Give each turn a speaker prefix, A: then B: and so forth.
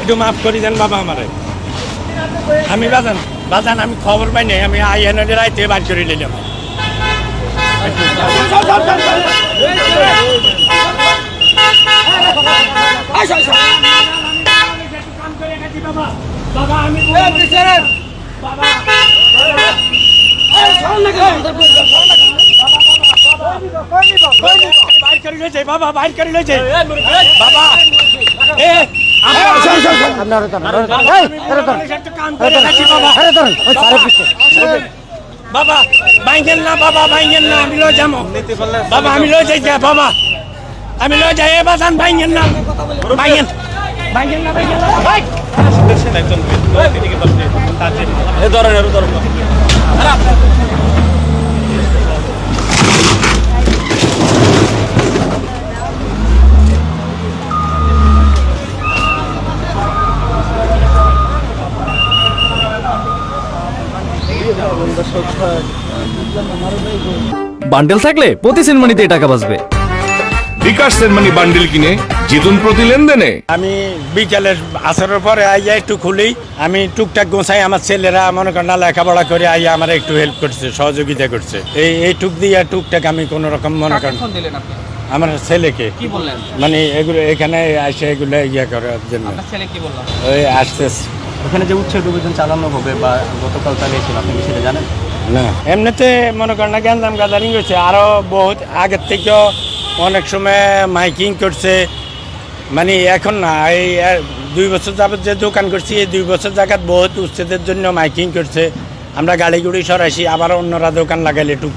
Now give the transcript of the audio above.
A: একটু মাফ করে দেন বাবা আমারে। আমি বাজান বাজান আমি খবর পাই নাই আমি আই আইএন রাইতে বার করে নিলাম বাইর করে লইছে বাবা বাইর করে লইছে বাবা এ বাবা বাইঙ্গেন না বাবা বাইঙ্গেন না আমি লই যাব বাবা আমি লই যাই বাবা আমি লই যাই এ বাজান না
B: এ ধরেন ধরেন
C: বান্ডেল থাকলে প্রতি সিনেমানিতে টাকা বাঁচবে।
D: বিকাশ সেনমানি বান্ডিল কিনে জিতুন প্রতি লেনদেনে।
A: আমি বিকেলে আসরের পরে আইয়া একটু খুলি আমি টুকটাক গোছাই আমার ছেলেরা মনে করেন না লেখাপড়া করে আইয়া আমার একটু হেল্প করছে সহযোগিতা করছে। এই এই টুক দিয়ে টুকটাক আমি কোনো রকম মনে করেন আমার ছেলেকে।
E: কি বললেন?
A: মানে এগুলো এখানে আসে এগুলো ইয়ে করার জন্য।
E: আপনার ছেলে কি বলল?
A: ওই আসতেছে।
B: ওখানে যে উচ্ছেদ অভিযান চালানো হবে বা গতকাল চালিয়েছিল আপনি কি সেটা জানেন?
A: না। এমনিতে মনে করেন না গ্যান্দাম গাদারিং হয়েছে। আরও বহুত আগের থেকেও অনেক সময় মাইকিং করছে। মানে এখন না এই দুই বছর যাবত যে দোকান করছি এই দুই বছর জায়গাত বহুত উচ্ছেদের জন্য মাইকিং করছে। আমরা গাড়ি গুড়ি সরাইছি আবার অন্যরা দোকান লাগাইলে টুক